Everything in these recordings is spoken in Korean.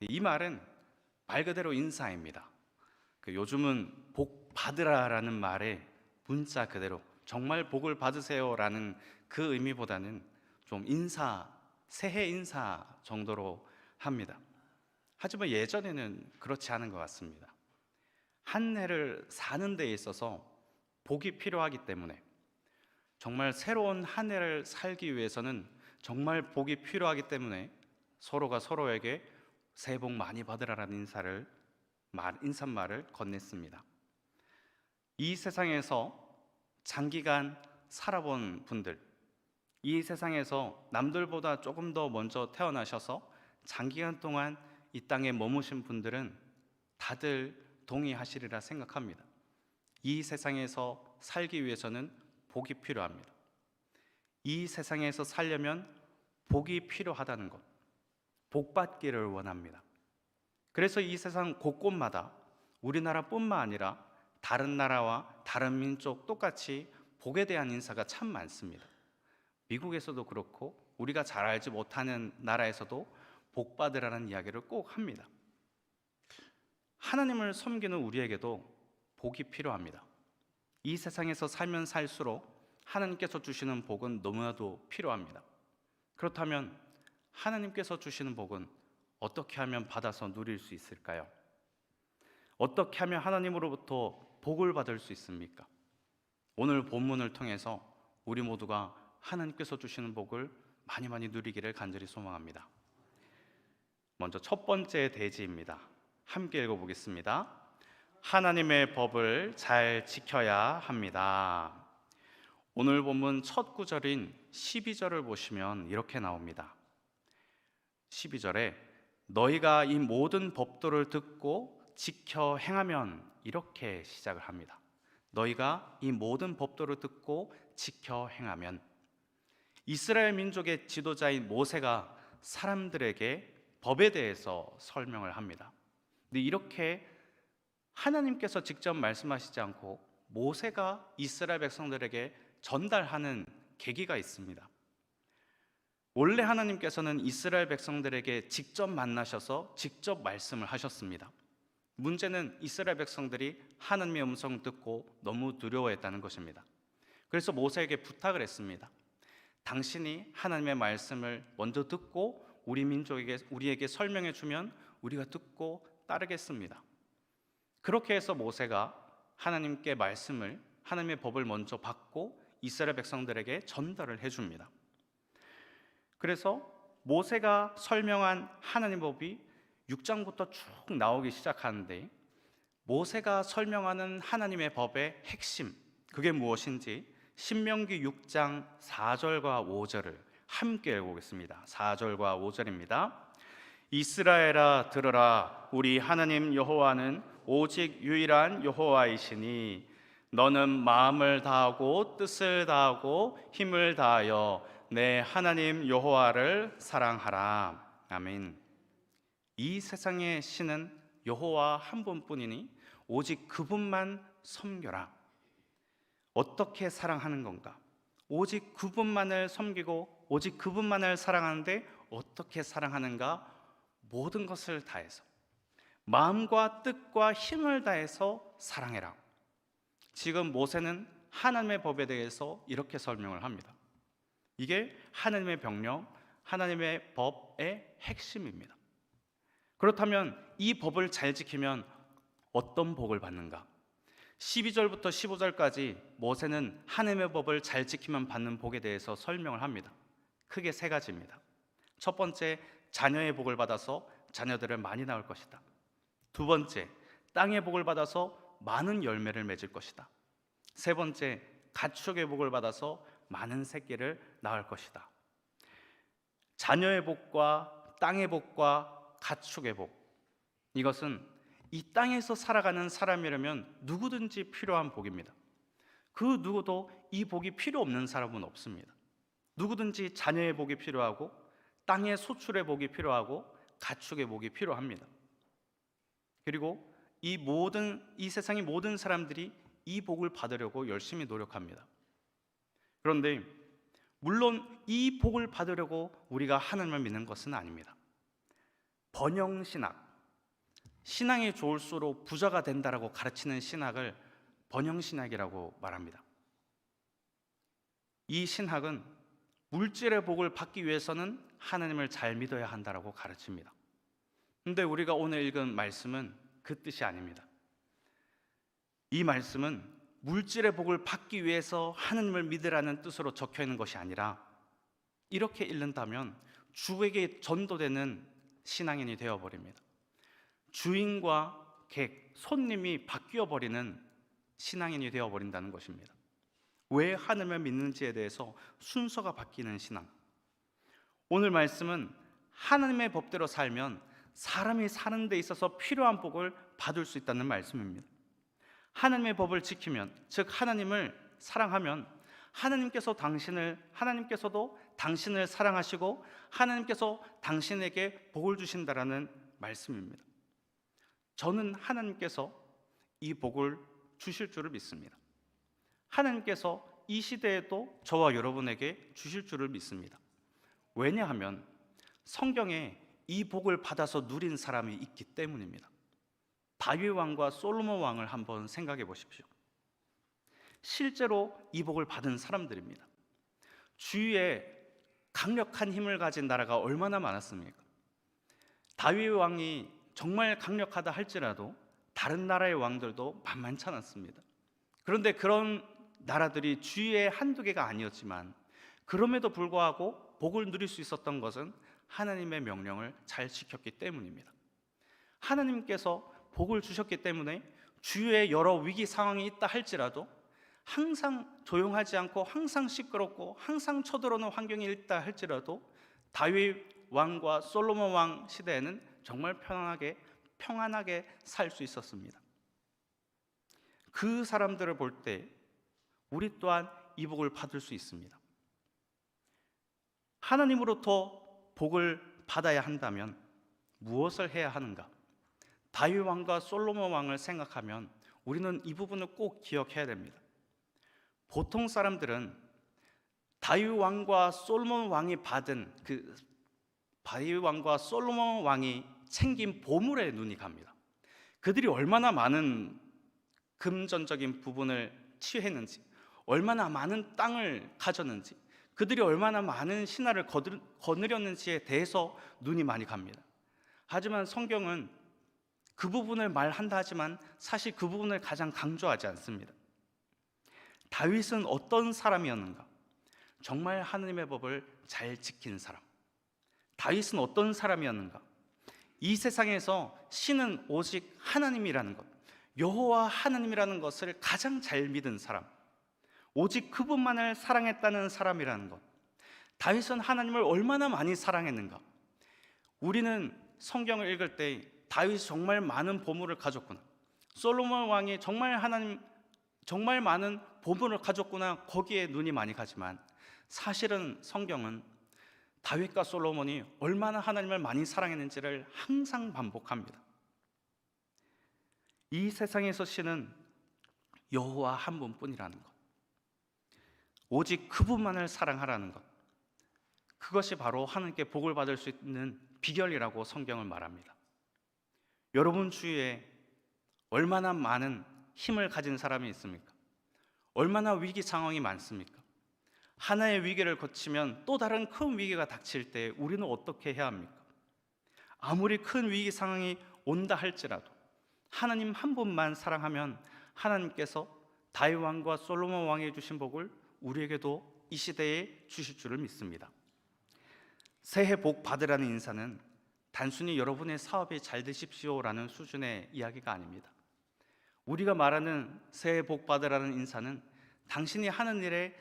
이 말은 말 그대로 인사입니다. 그 요즘은 복 받으라라는 말에 문자 그대로 정말 복을 받으세요라는 그 의미보다는 좀 인사 새해 인사 정도로 합니다. 하지만 예전에는 그렇지 않은 것 같습니다. 한 해를 사는 데 있어서 복이 필요하기 때문에 정말 새로운 한 해를 살기 위해서는 정말 복이 필요하기 때문에 서로가 서로에게 새해 복 많이 받으라라는 인사를 말, 인사말을 건넸습니다. 이 세상에서 장기간 살아본 분들, 이 세상에서 남들보다 조금 더 먼저 태어나셔서 장기간 동안 이 땅에 머무신 분들은 다들 동의하시리라 생각합니다. 이 세상에서 살기 위해서는 복이 필요합니다. 이 세상에서 살려면 복이 필요하다는 것, 복 받기를 원합니다. 그래서 이 세상 곳곳마다 우리나라뿐만 아니라 다른 나라와 다른 민족 똑같이 복에 대한 인사가 참 많습니다. 미국에서도 그렇고 우리가 잘 알지 못하는 나라에서도 복 받으라는 이야기를 꼭 합니다. 하나님을 섬기는 우리에게도 복이 필요합니다. 이 세상에서 살면 살수록 하나님께서 주시는 복은 너무나도 필요합니다. 그렇다면 하나님께서 주시는 복은 어떻게 하면 받아서 누릴 수 있을까요? 어떻게 하면 하나님으로부터 복을 받을 수 있습니까? 오늘 본문을 통해서 우리 모두가 하나님께서 주시는 복을 많이 많이 누리기를 간절히 소망합니다. 먼저 첫 번째 대지입니다. 함께 읽어보겠습니다. 하나님의 법을 잘 지켜야 합니다. 오늘 본문 첫 구절인 12절을 보시면 이렇게 나옵니다. 12절에 너희가 이 모든 법도를 듣고 지켜 행하면 이렇게 시작을 합니다. 너희가 이 모든 법도를 듣고 지켜 행하면 이스라엘 민족의 지도자인 모세가 사람들에게 법에 대해서 설명을 합니다. 근데 이렇게 하나님께서 직접 말씀하시지 않고 모세가 이스라엘 백성들에게 전달하는 계기가 있습니다. 원래 하나님께서는 이스라엘 백성들에게 직접 만나셔서 직접 말씀을 하셨습니다. 문제는 이스라엘 백성들이 하나님의 음성 듣고 너무 두려워했다는 것입니다. 그래서 모세에게 부탁을 했습니다. 당신이 하나님의 말씀을 먼저 듣고 우리 민족에게 우리에게 설명해 주면 우리가 듣고 따르겠습니다. 그렇게 해서 모세가 하나님께 말씀을 하나님의 법을 먼저 받고 이스라엘 백성들에게 전달을 해 줍니다. 그래서 모세가 설명한 하나님 법이 6장부터 쭉 나오기 시작하는데 모세가 설명하는 하나님의 법의 핵심 그게 무엇인지 신명기 6장 4절과 5절을 함께 읽어보겠습니다. 4절과 5절입니다. 이스라엘아 들으라 우리 하나님 여호와는 오직 유일한 여호와이시니 너는 마음을 다하고 뜻을 다하고 힘을 다하여 내 하나님 여호와를 사랑하라. 아멘. 이 세상의 신은 여호와 한 분뿐이니 오직 그분만 섬겨라. 어떻게 사랑하는 건가? 오직 그분만을 섬기고 오직 그분만을 사랑하는데 어떻게 사랑하는가? 모든 것을 다해서 마음과 뜻과 힘을 다해서 사랑해라. 지금 모세는 하나님의 법에 대해서 이렇게 설명을 합니다. 이게 하나님의 병령, 하나님의 법의 핵심입니다. 그렇다면 이 법을 잘 지키면 어떤 복을 받는가? 12절부터 15절까지 모세는 하나님의 법을 잘 지키면 받는 복에 대해서 설명을 합니다. 크게 세 가지입니다. 첫 번째, 자녀의 복을 받아서 자녀들을 많이 낳을 것이다. 두 번째, 땅의 복을 받아서 많은 열매를 맺을 것이다. 세 번째, 가축의 복을 받아서 많은 새끼를 낳을 것이다. 자녀의 복과 땅의 복과 가축의 복. 이것은 이 땅에서 살아가는 사람이라면 누구든지 필요한 복입니다. 그 누구도 이 복이 필요 없는 사람은 없습니다. 누구든지 자녀의 복이 필요하고 땅의 소출의 복이 필요하고 가축의 복이 필요합니다. 그리고 이 모든 이 세상의 모든 사람들이 이 복을 받으려고 열심히 노력합니다. 그런데 물론 이 복을 받으려고 우리가 하나님을 믿는 것은 아닙니다. 번영 신학, 신앙이 좋을수록 부자가 된다라고 가르치는 신학을 번영 신학이라고 말합니다. 이 신학은 물질의 복을 받기 위해서는 하나님을 잘 믿어야 한다라고 가르칩니다. 근데 우리가 오늘 읽은 말씀은 그 뜻이 아닙니다. 이 말씀은 물질의 복을 받기 위해서 하나님을 믿으라는 뜻으로 적혀 있는 것이 아니라 이렇게 읽는다면 주에게 전도되는 신앙인이 되어 버립니다. 주인과 객, 손님이 바뀌어 버리는 신앙인이 되어 버린다는 것입니다. 왜 하나님을 믿는지에 대해서 순서가 바뀌는 신앙. 오늘 말씀은 하나님의 법대로 살면 사람이 사는 데 있어서 필요한 복을 받을 수 있다는 말씀입니다. 하나님의 법을 지키면, 즉 하나님을 사랑하면 하나님께서 당신을 하나님께서도 당신을 사랑하시고 하나님께서 당신에게 복을 주신다라는 말씀입니다. 저는 하나님께서 이 복을 주실 줄을 믿습니다. 하나님께서 이 시대에도 저와 여러분에게 주실 줄을 믿습니다. 왜냐하면 성경에 이 복을 받아서 누린 사람이 있기 때문입니다. 다윗 왕과 솔로몬 왕을 한번 생각해 보십시오. 실제로 이 복을 받은 사람들입니다. 주위에 강력한 힘을 가진 나라가 얼마나 많았습니까? 다윗 왕이 정말 강력하다 할지라도 다른 나라의 왕들도 만만치 않았습니다. 그런데 그런 나라들이 주위에 한두 개가 아니었지만 그럼에도 불구하고 복을 누릴 수 있었던 것은 하나님의 명령을 잘 지켰기 때문입니다. 하나님께서 복을 주셨기 때문에 주위에 여러 위기 상황이 있다 할지라도 항상 조용하지 않고 항상 시끄럽고 항상 쳐들어오는 환경이 있다 할지라도 다윗 왕과 솔로몬 왕 시대에는 정말 편안하게 평안하게 살 수 있었습니다. 그 사람들을 볼 때 우리 또한 이 복을 받을 수 있습니다. 하나님으로부터 복을 받아야 한다면 무엇을 해야 하는가? 다윗 왕과 솔로몬 왕을 생각하면 우리는 이 부분을 꼭 기억해야 됩니다. 보통 사람들은 다윗 왕과 솔로몬 왕이 받은 그 다윗 왕과 솔로몬 왕이 챙긴 보물에 눈이 갑니다. 그들이 얼마나 많은 금전적인 부분을 취했는지, 얼마나 많은 땅을 가졌는지, 그들이 얼마나 많은 신하를 거느렸는지에 대해서 눈이 많이 갑니다. 하지만 성경은 그 부분을 말한다 하지만 사실 그 부분을 가장 강조하지 않습니다. 다윗은 어떤 사람이었는가? 정말 하나님의 법을 잘 지킨 사람. 다윗은 어떤 사람이었는가? 이 세상에서 신은 오직 하나님이라는 것, 여호와 하나님이라는 것을 가장 잘 믿은 사람. 오직 그분만을 사랑했다는 사람이라는 것. 다윗은 하나님을 얼마나 많이 사랑했는가? 우리는 성경을 읽을 때 다윗이 정말 많은 보물을 가졌구나. 솔로몬 왕이 정말 하나님 정말 많은 보물을 가졌구나. 거기에 눈이 많이 가지만 사실은 성경은 다윗과 솔로몬이 얼마나 하나님을 많이 사랑했는지를 항상 반복합니다. 이 세상에서 신은 여호와 한 분뿐이라는 것. 오직 그분만을 사랑하라는 것. 그것이 바로 하나님께 복을 받을 수 있는 비결이라고 성경을 말합니다. 여러분 주위에 얼마나 많은 힘을 가진 사람이 있습니까? 얼마나 위기 상황이 많습니까? 하나의 위기를 거치면 또 다른 큰 위기가 닥칠 때 우리는 어떻게 해야 합니까? 아무리 큰 위기 상황이 온다 할지라도 하나님 한 분만 사랑하면 하나님께서 다윗 왕과 솔로몬 왕이 주신 복을 우리에게도 이 시대에 주실 줄을 믿습니다. 새해 복 받으라는 인사는 단순히 여러분의 사업이 잘 되십시오라는 수준의 이야기가 아닙니다. 우리가 말하는 새해 복 받으라는 인사는 당신이 하는 일에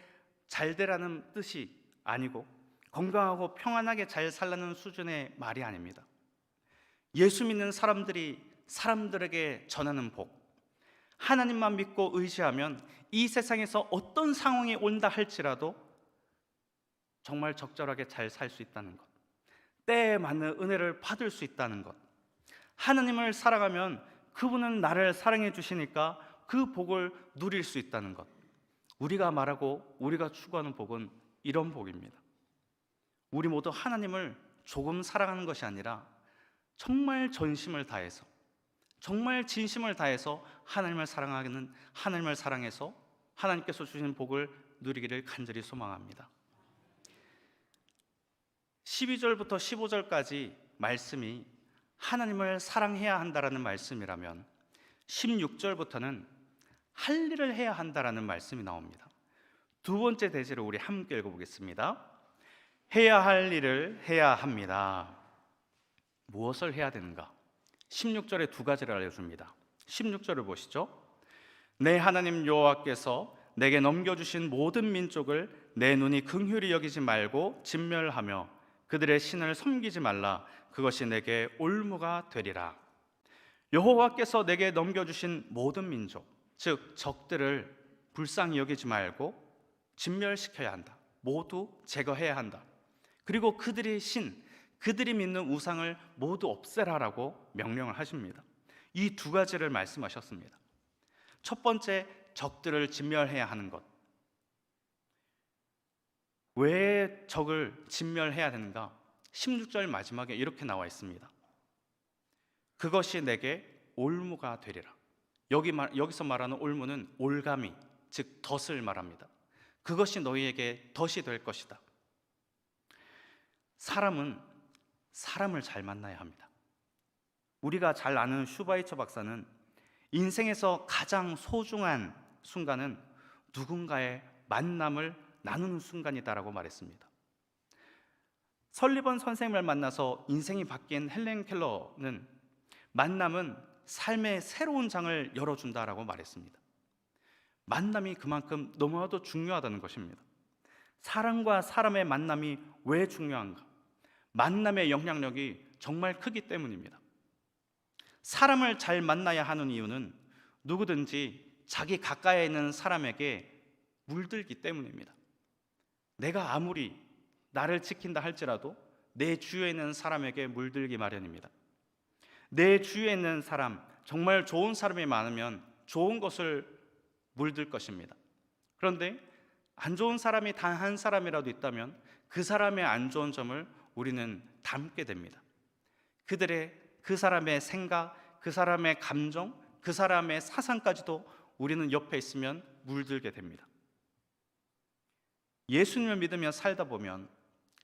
잘 되라는 뜻이 아니고 건강하고 평안하게 잘 살라는 수준의 말이 아닙니다. 예수 믿는 사람들이 사람들에게 전하는 복, 하나님만 믿고 의지하면 이 세상에서 어떤 상황이 온다 할지라도 정말 적절하게 잘 살 수 있다는 것, 때에 맞는 은혜를 받을 수 있다는 것, 하나님을 사랑하면 그분은 나를 사랑해 주시니까 그 복을 누릴 수 있다는 것. 우리가 말하고 우리가 추구하는 복은 이런 복입니다. 우리 모두 하나님을 조금 사랑하는 것이 아니라 정말 전심을 다해서 정말 진심을 다해서 하나님을 사랑하는 하나님을 사랑해서 하나님께서 주신 복을 누리기를 간절히 소망합니다. 12절부터 15절까지 말씀이 하나님을 사랑해야 한다라는 말씀이라면 16절부터는 할 일을 해야 한다라는 말씀이 나옵니다. 두 번째 대지를 우리 함께 읽어보겠습니다. 해야 할 일을 해야 합니다. 무엇을 해야 되는가? 16절에 두 가지를 알려줍니다. 16절을 보시죠. 내 하나님 여호와께서 내게 넘겨주신 모든 민족을 내 눈이 긍휼히 여기지 말고 진멸하며 그들의 신을 섬기지 말라. 그것이 내게 올무가 되리라. 여호와께서 내게 넘겨주신 모든 민족, 즉 적들을 불쌍히 여기지 말고 진멸시켜야 한다. 모두 제거해야 한다. 그리고 그들의 신, 그들이 믿는 우상을 모두 없애라라고 명령을 하십니다. 이 두 가지를 말씀하셨습니다. 첫 번째, 적들을 진멸해야 하는 것. 왜 적을 진멸해야 되는가? 16절 마지막에 이렇게 나와 있습니다. 그것이 내게 올무가 되리라. 여기 말, 여기서 말하는 올무는 올가미, 즉 덫을 말합니다. 그것이 너희에게 덫이 될 것이다. 사람은 사람을 잘 만나야 합니다. 우리가 잘 아는 슈바이처 박사는 인생에서 가장 소중한 순간은 누군가의 만남을 나누는 순간이다라고 말했습니다. 설리번 선생님을 만나서 인생이 바뀐 헬렌 켈러는 만남은 삶의 새로운 장을 열어준다라고 말했습니다. 만남이 그만큼 너무나도 중요하다는 것입니다. 사람과 사람의 만남이 왜 중요한가? 만남의 영향력이 정말 크기 때문입니다. 사람을 잘 만나야 하는 이유는 누구든지 자기 가까이에 있는 사람에게 물들기 때문입니다. 내가 아무리 나를 지킨다 할지라도 내 주위에 있는 사람에게 물들기 마련입니다. 내 주위에 있는 사람, 정말 좋은 사람이 많으면 좋은 것을 물들 것입니다. 그런데 안 좋은 사람이 단 한 사람이라도 있다면 그 사람의 안 좋은 점을 우리는 담게 됩니다. 그들의 그 사람의 생각, 그 사람의 감정, 그 사람의 사상까지도 우리는 옆에 있으면 물들게 됩니다. 예수님을 믿으며 살다 보면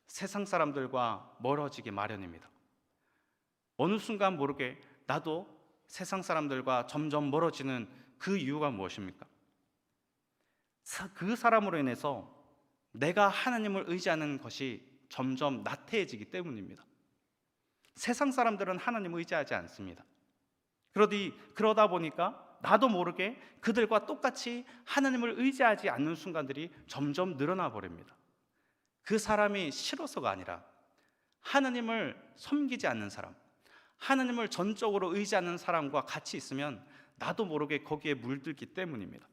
세상 사람들과 멀어지기 마련입니다. 어느 순간 모르게 나도 세상 사람들과 점점 멀어지는 그 이유가 무엇입니까? 그 사람으로 인해서 내가 하나님을 의지하는 것이 점점 나태해지기 때문입니다. 세상 사람들은 하나님을 의지하지 않습니다. 그러다 보니까 나도 모르게 그들과 똑같이 하나님을 의지하지 않는 순간들이 점점 늘어나 버립니다. 그 사람이 싫어서가 아니라 하나님을 섬기지 않는 사람, 하나님을 전적으로 의지하는 사람과 같이 있으면 나도 모르게 거기에 물들기 때문입니다.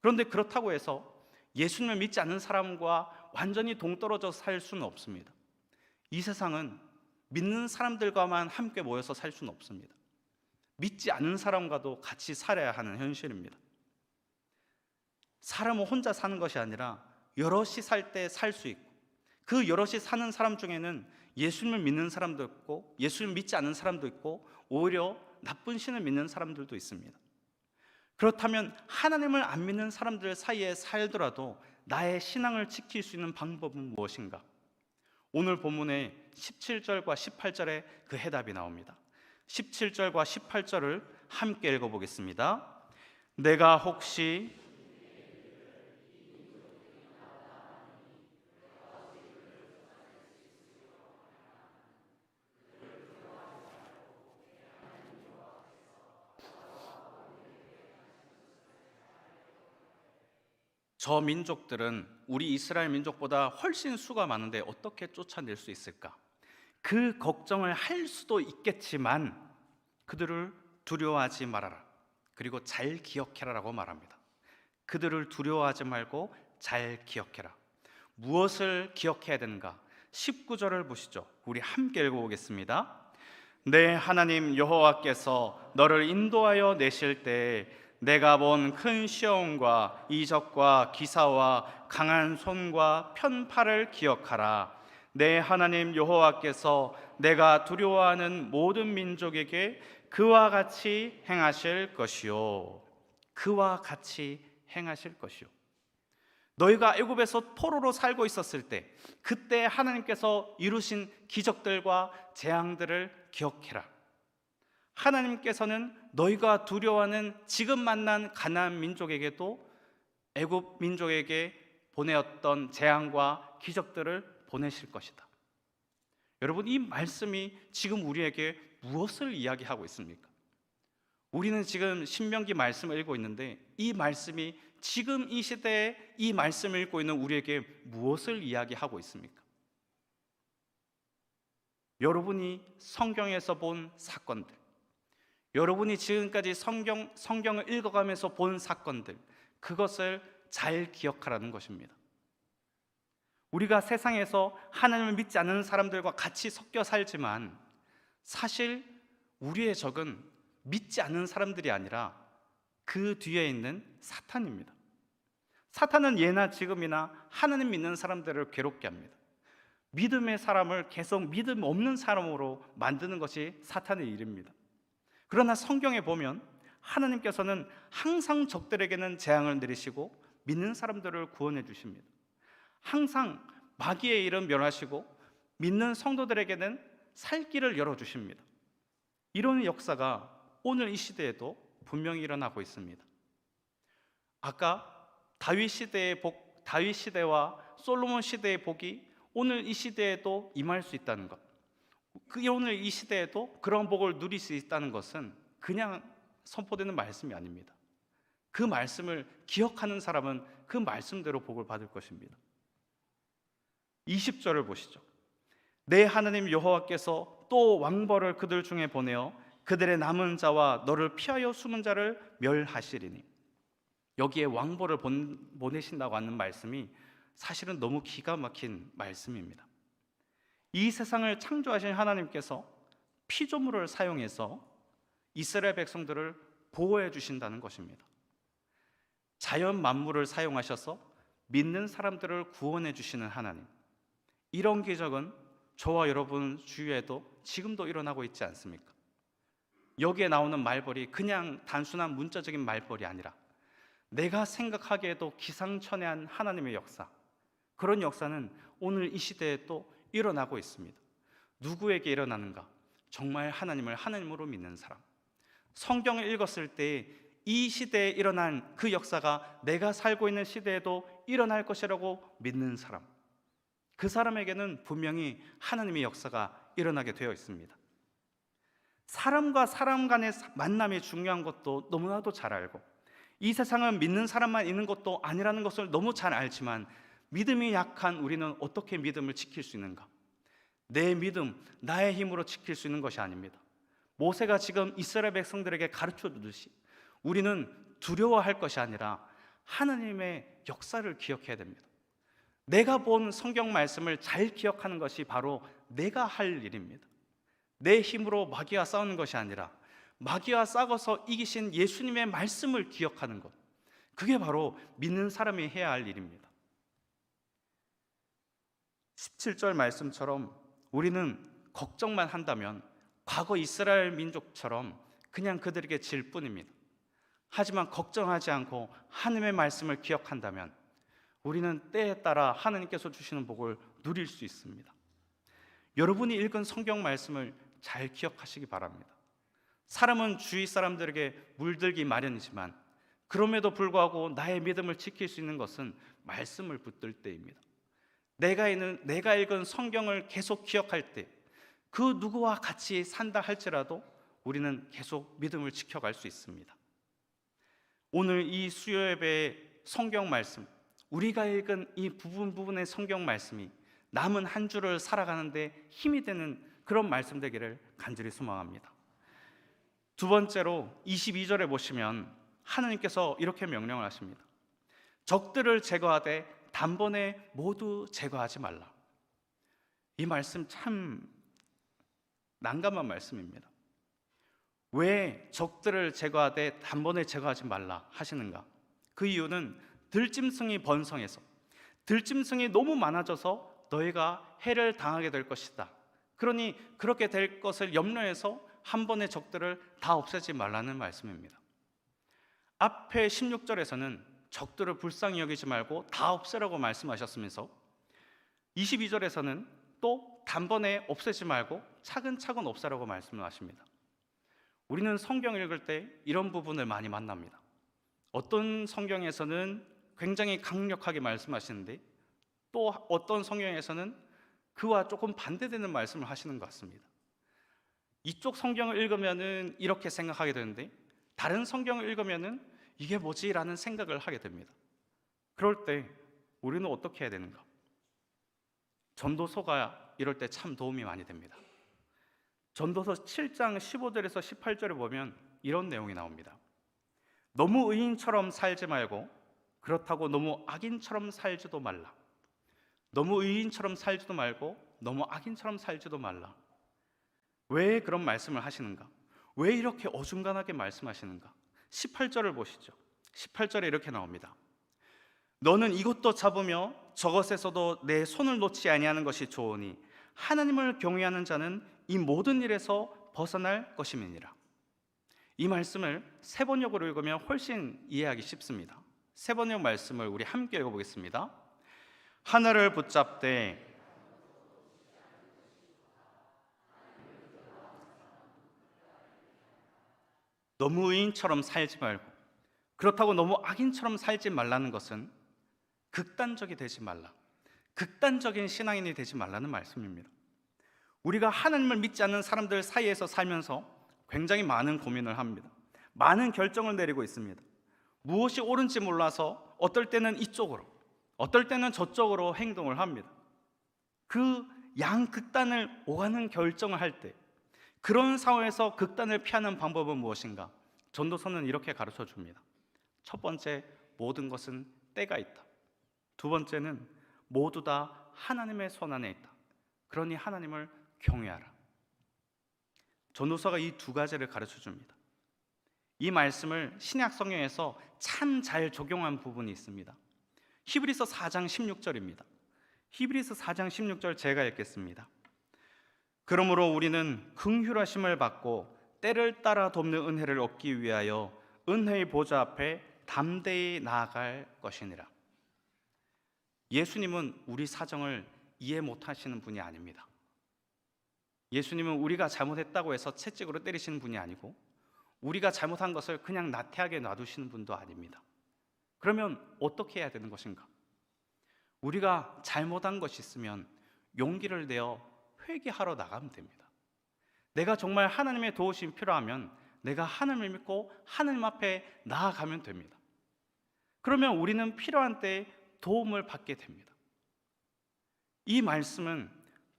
그런데 그렇다고 해서 예수님을 믿지 않는 사람과 완전히 동떨어져 살 수는 없습니다. 이 세상은 믿는 사람들과만 함께 모여서 살 수는 없습니다. 믿지 않는 사람과도 같이 살아야 하는 현실입니다. 사람은 혼자 사는 것이 아니라 여럿이 살 때 살 수 있고 그 여럿이 사는 사람 중에는 예수님을 믿는 사람도 있고 예수님을 믿지 않는 사람도 있고 오히려 나쁜 신을 믿는 사람들도 있습니다. 그렇다면 하나님을 안 믿는 사람들 사이에 살더라도 나의 신앙을 지킬 수 있는 방법은 무엇인가? 오늘 본문의 17절과 18절에 그 해답이 나옵니다. 17절과 18절을 함께 읽어보겠습니다. 내가 혹시 저 민족들은 우리 이스라엘 민족보다 훨씬 수가 많은데 어떻게 쫓아낼 수 있을까? 그 걱정을 할 수도 있겠지만 그들을 두려워하지 말아라. 그리고 잘 기억해라라고 말합니다. 그들을 두려워하지 말고 잘 기억해라. 무엇을 기억해야 되는가? 19절을 보시죠. 우리 함께 읽어보겠습니다. 내 하나님 여호와께서 너를 인도하여 내실 때 내가 본 큰 시험과 이적과 기사와 강한 손과 편팔을 기억하라. 내 하나님 여호와께서 내가 두려워하는 모든 민족에게 그와 같이 행하실 것이요 그와 같이 행하실 것이요 너희가 애굽에서 포로로 살고 있었을 때 그때 하나님께서 이루신 기적들과 재앙들을 기억해라. 하나님께서는 너희가 두려워하는 지금 만난 가나안 민족에게도 애굽 민족에게 보내었던 재앙과 기적들을 보내실 것이다. 여러분 이 말씀이 지금 우리에게 무엇을 이야기하고 있습니까? 우리는 지금 신명기 말씀을 읽고 있는데 이 말씀이 지금 이 시대에 이 말씀을 읽고 있는 우리에게 무엇을 이야기하고 있습니까? 여러분이 성경에서 본 사건들, 여러분이 지금까지 성경, 성경을 읽어가면서 본 사건들, 그것을 잘 기억하라는 것입니다. 우리가 세상에서 하나님을 믿지 않는 사람들과 같이 섞여 살지만 사실 우리의 적은 믿지 않는 사람들이 아니라 그 뒤에 있는 사탄입니다. 사탄은 예나 지금이나 하나님 믿는 사람들을 괴롭게 합니다. 믿음의 사람을 계속 믿음 없는 사람으로 만드는 것이 사탄의 일입니다. 그러나 성경에 보면 하나님께서는 항상 적들에게는 재앙을 내리시고 믿는 사람들을 구원해 주십니다. 항상 마귀의 일은 멸하시고 믿는 성도들에게는 살 길을 열어 주십니다. 이런 역사가 오늘 이 시대에도 분명히 일어나고 있습니다. 아까 다윗 시대의 복, 다윗 시대와 솔로몬 시대의 복이 오늘 이 시대에도 임할 수 있다는 것. 그 오늘 이 시대에도 그런 복을 누릴 수 있다는 것은 그냥 선포되는 말씀이 아닙니다. 그 말씀을 기억하는 사람은 그 말씀대로 복을 받을 것입니다. 20절을 보시죠. 내 하나님 여호와께서 또 왕벌을 그들 중에 보내어 그들의 남은 자와 너를 피하여 숨은 자를 멸하시리니 여기에 왕벌을 보내신다고 하는 말씀이 사실은 너무 기가 막힌 말씀입니다. 이 세상을 창조하신 하나님께서 피조물을 사용해서 이스라엘 백성들을 보호해 주신다는 것입니다. 자연 만물을 사용하셔서 믿는 사람들을 구원해 주시는 하나님. 이런 기적은 저와 여러분 주위에도 지금도 일어나고 있지 않습니까? 여기에 나오는 말벌이 그냥 단순한 문자적인 말벌이 아니라 내가 생각하기에도 기상천외한 하나님의 역사, 그런 역사는 오늘 이 시대에 또 일어나고 있습니다. 누구에게 일어나는가? 정말 하나님을 하나님으로 믿는 사람. 성경을 읽었을 때 이 시대에 일어난 그 역사가 내가 살고 있는 시대에도 일어날 것이라고 믿는 사람. 그 사람에게는 분명히 하나님의 역사가 일어나게 되어 있습니다. 사람과 사람 간의 만남이 중요한 것도 너무나도 잘 알고 이 세상은 믿는 사람만 있는 것도 아니라는 것을 너무 잘 알지만 믿음이 약한 우리는 어떻게 믿음을 지킬 수 있는가? 내 믿음, 나의 힘으로 지킬 수 있는 것이 아닙니다. 모세가 지금 이스라엘 백성들에게 가르쳐 주듯이 우리는 두려워할 것이 아니라 하나님의 역사를 기억해야 됩니다. 내가 본 성경 말씀을 잘 기억하는 것이 바로 내가 할 일입니다. 내 힘으로 마귀와 싸우는 것이 아니라 마귀와 싸워서 이기신 예수님의 말씀을 기억하는 것. 그게 바로 믿는 사람이 해야 할 일입니다. 17절 말씀처럼 우리는 걱정만 한다면 과거 이스라엘 민족처럼 그냥 그들에게 질 뿐입니다. 하지만 걱정하지 않고 하나님의 말씀을 기억한다면 우리는 때에 따라 하나님께서 주시는 복을 누릴 수 있습니다. 여러분이 읽은 성경 말씀을 잘 기억하시기 바랍니다. 사람은 주위 사람들에게 물들기 마련이지만 그럼에도 불구하고 나의 믿음을 지킬 수 있는 것은 말씀을 붙들 때입니다. 내가 있는 내가 읽은 성경을 계속 기억할 때 그 누구와 같이 산다 할지라도 우리는 계속 믿음을 지켜갈 수 있습니다. 오늘 이 수요 예배의 성경 말씀, 우리가 읽은 이 부분 부분의 성경 말씀이 남은 한 주를 살아가는데 힘이 되는 그런 말씀 되기를 간절히 소망합니다. 두 번째로 22절에 보시면 하나님께서 이렇게 명령을 하십니다. 적들을 제거하되 단번에 모두 제거하지 말라. 이 말씀 참 난감한 말씀입니다. 왜 적들을 제거하되 단번에 제거하지 말라 하시는가? 그 이유는 들짐승이 번성해서 들짐승이 너무 많아져서 너희가 해를 당하게 될 것이다. 그러니 그렇게 될 것을 염려해서 한 번의 적들을 다 없애지 말라는 말씀입니다. 앞에 16절에서는 적들을 불쌍히 여기지 말고 다 없애라고 말씀하셨으면서 22절에서는 또 단번에 없애지 말고 차근차근 없애라고 말씀을 하십니다. 우리는 성경 읽을 때 이런 부분을 많이 만납니다. 어떤 성경에서는 굉장히 강력하게 말씀하시는데 또 어떤 성경에서는 그와 조금 반대되는 말씀을 하시는 것 같습니다. 이쪽 성경을 읽으면은 이렇게 생각하게 되는데 다른 성경을 읽으면은 이게 뭐지라는 생각을 하게 됩니다. 그럴 때 우리는 어떻게 해야 되는가? 전도서가 이럴 때 참 도움이 많이 됩니다. 전도서 7장 15절에서 18절에 보면 이런 내용이 나옵니다. 너무 의인처럼 살지 말고 그렇다고 너무 악인처럼 살지도 말라. 너무 의인처럼 살지도 말고 너무 악인처럼 살지도 말라. 왜 그런 말씀을 하시는가? 왜 이렇게 어중간하게 말씀하시는가? 18절을 보시죠. 18절에 이렇게 나옵니다. 너는 이것도 잡으며 저것에서도 내 손을 놓지 아니하는 것이 좋으니 하나님을 경외하는 자는 이 모든 일에서 벗어날 것임이니라. 이 말씀을 세 번역으로 읽으면 훨씬 이해하기 쉽습니다. 세 번역 말씀을 우리 함께 읽어보겠습니다. 하늘을 붙잡되 너무 의인처럼 살지 말고 그렇다고 너무 악인처럼 살지 말라는 것은 극단적이 되지 말라. 극단적인 신앙인이 되지 말라는 말씀입니다. 우리가 하나님을 믿지 않는 사람들 사이에서 살면서 굉장히 많은 고민을 합니다. 많은 결정을 내리고 있습니다. 무엇이 옳은지 몰라서 어떨 때는 이쪽으로, 어떨 때는 저쪽으로 행동을 합니다. 그 양극단을 오가는 결정을 할 때, 그런 상황에서 극단을 피하는 방법은 무엇인가? 전도서는 이렇게 가르쳐 줍니다. 첫 번째, 모든 것은 때가 있다. 두 번째는 모두 다 하나님의 손 안에 있다. 그러니 하나님을 경외하라. 전도서가 이 두 가지를 가르쳐 줍니다. 이 말씀을 신약 성경에서 참 잘 적용한 부분이 있습니다. 히브리서 4장 16절입니다. 히브리서 4장 16절 제가 읽겠습니다. 그러므로 우리는 긍휼하심을 받고 때를 따라 돕는 은혜를 얻기 위하여 은혜의 보좌 앞에 담대히 나아갈 것이니라. 예수님은 우리 사정을 이해 못 하시는 분이 아닙니다. 예수님은 우리가 잘못했다고 해서 채찍으로 때리시는 분이 아니고 우리가 잘못한 것을 그냥 나태하게 놔두시는 분도 아닙니다. 그러면 어떻게 해야 되는 것인가? 우리가 잘못한 것이 있으면 용기를 내어 회개하러 나가면 됩니다. 내가 정말 하나님의 도우심이 필요하면 내가 하나님을 믿고 하나님 앞에 나아가면 됩니다. 그러면 우리는 필요한 때에 도움을 받게 됩니다. 이 말씀은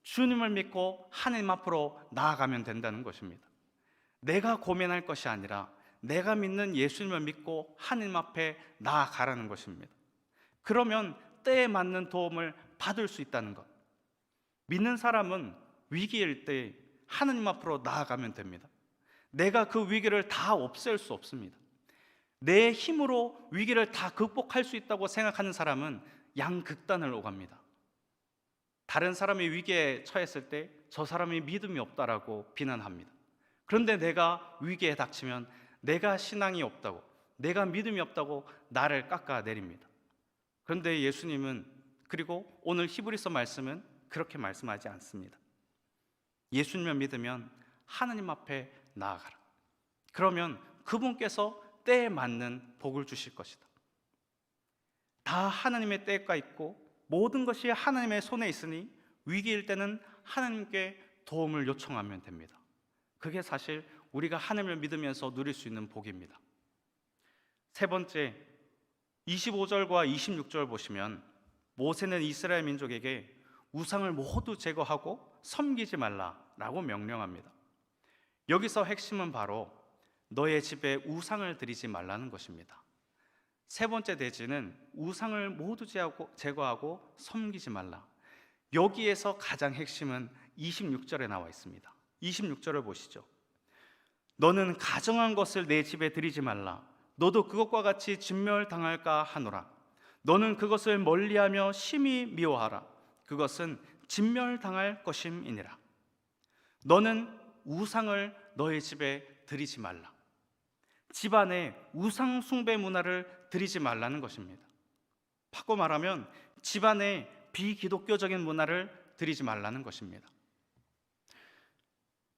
주님을 믿고 하나님 앞으로 나아가면 된다는 것입니다. 내가 고민할 것이 아니라 내가 믿는 예수님을 믿고 하나님 앞에 나아가라는 것입니다. 그러면 때에 맞는 도움을 받을 수 있다는 것. 믿는 사람은 위기일 때 하나님 앞으로 나아가면 됩니다. 내가 그 위기를 다 없앨 수 없습니다. 내 힘으로 위기를 다 극복할 수 있다고 생각하는 사람은 양극단을 오갑니다. 다른 사람이 위기에 처했을 때 저 사람이 믿음이 없다라고 비난합니다. 그런데 내가 위기에 닥치면 내가 신앙이 없다고, 내가 믿음이 없다고 나를 깎아내립니다. 그런데 예수님은 그리고 오늘 히브리서 말씀은 그렇게 말씀하지 않습니다. 예수님을 믿으면 하나님 앞에 나아가라. 그러면 그분께서 때에 맞는 복을 주실 것이다. 다 하나님의 때가 있고 모든 것이 하나님의 손에 있으니 위기일 때는 하나님께 도움을 요청하면 됩니다. 그게 사실 우리가 하나님을 믿으면서 누릴 수 있는 복입니다. 세 번째, 25절과 26절 보시면 모세는 이스라엘 민족에게 우상을 모두 제거하고 섬기지 말라라고 명령합니다. 여기서 핵심은 바로 너의 집에 우상을 드리지 말라는 것입니다. 세 번째 대지는 우상을 모두 제거하고 섬기지 말라. 여기에서 가장 핵심은 26절에 나와 있습니다. 26절을 보시죠. 너는 가정한 것을 내 집에 드리지 말라. 너도 그것과 같이 진멸당할까 하노라. 너는 그것을 멀리하며 심히 미워하라. 그것은 진멸당할 것임이니라. 너는 우상을 너의 집에 들이지 말라. 집안에 우상 숭배 문화를 들이지 말라는 것입니다. 바꿔 말하면 집안에 비기독교적인 문화를 들이지 말라는 것입니다.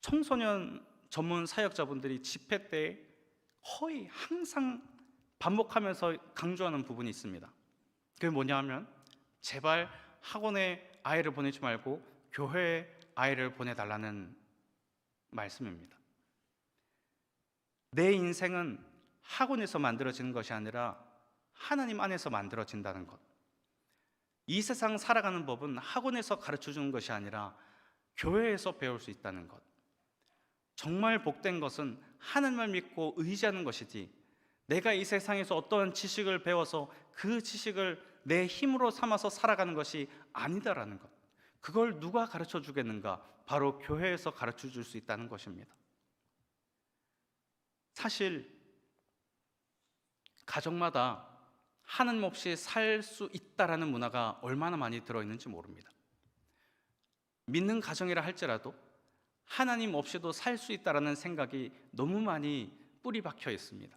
청소년 전문 사역자분들이 집회 때 거의 항상 반복하면서 강조하는 부분이 있습니다. 그게 뭐냐 하면 제발 학원에 아이를 보내지 말고 교회에 아이를 보내달라는 말씀입니다. 내 인생은 학원에서 만들어지는 것이 아니라 하나님 안에서 만들어진다는 것. 이 세상 살아가는 법은 학원에서 가르쳐 주는 것이 아니라 교회에서 배울 수 있다는 것. 정말 복된 것은 하나님을 믿고 의지하는 것이지 내가 이 세상에서 어떠한 지식을 배워서 그 지식을 내 힘으로 삼아서 살아가는 것이 아니다라는 것. 그걸 누가 가르쳐 주겠는가? 바로 교회에서 가르쳐 줄 수 있다는 것입니다. 사실 가정마다 하나님 없이 살 수 있다라는 문화가 얼마나 많이 들어 있는지 모릅니다. 믿는 가정이라 할지라도 하나님 없이도 살 수 있다라는 생각이 너무 많이 뿌리 박혀 있습니다.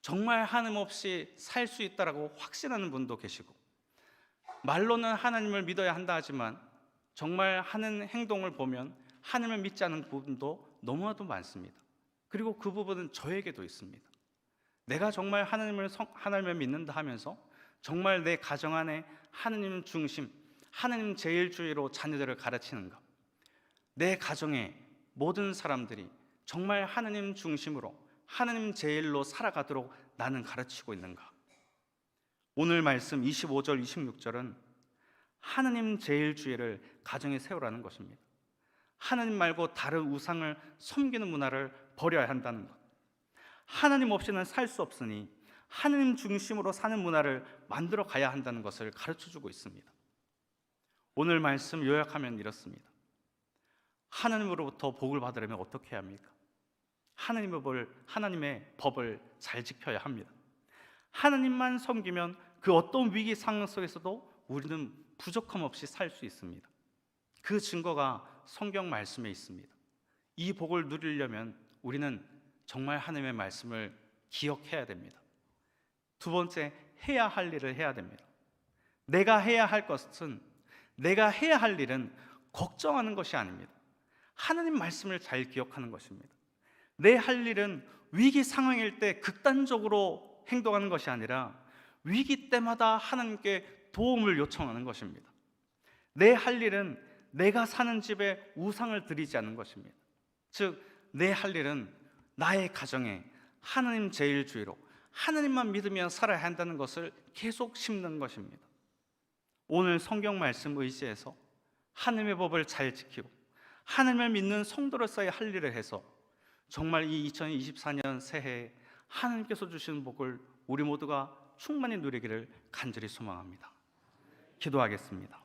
정말 하나님 없이 살 수 있다라고 확신하는 분도 계시고 말로는 하나님을 믿어야 한다 하지만 정말 하는 행동을 보면 하나님을 믿지 않는 부분도 너무나도 많습니다. 그리고 그 부분은 저에게도 있습니다. 내가 정말 하나님을 성, 하나님을 믿는다 하면서 정말 내 가정 안에 하나님 중심, 하나님 제일주의로 자녀들을 가르치는가? 내 가정에 모든 사람들이 정말 하나님 중심으로 하나님 제일로 살아가도록 나는 가르치고 있는가? 오늘 말씀 25절, 26절은 하나님 제일주의를 가정에 세우라는 것입니다. 하나님 말고 다른 우상을 섬기는 문화를 버려야 한다는 것. 하나님 없이는 살 수 없으니 하나님 중심으로 사는 문화를 만들어 가야 한다는 것을 가르쳐 주고 있습니다. 오늘 말씀 요약하면 이렇습니다. 하나님으로부터 복을 받으려면 어떻게 해야 합니까? 하나님의 법을, 하나님의 법을 잘 지켜야 합니다. 하나님만 섬기면 그 어떤 위기 상황 속에서도 우리는 부족함 없이 살 수 있습니다. 그 증거가 성경 말씀에 있습니다. 이 복을 누리려면 우리는 정말 하나님의 말씀을 기억해야 됩니다. 두 번째, 해야 할 일을 해야 됩니다. 내가 해야 할 것은 내가 해야 할 일은 걱정하는 것이 아닙니다. 하나님 말씀을 잘 기억하는 것입니다. 내 할 일은 위기 상황일 때 극단적으로 행동하는 것이 아니라 위기 때마다 하나님께 도움을 요청하는 것입니다. 내 할 일은 내가 사는 집에 우상을 드리지 않는 것입니다. 즉, 내 할 일은 나의 가정에 하나님 제일주의로 하나님만 믿으며 살아야 한다는 것을 계속 심는 것입니다. 오늘 성경 말씀 의지해서 하나님의 법을 잘 지키고 하나님을 믿는 성도로서의 할 일을 해서 정말 이 2024년 새해에 하나님께서 주시는 복을 우리 모두가 충만히 누리기를 간절히 소망합니다. 기도하겠습니다.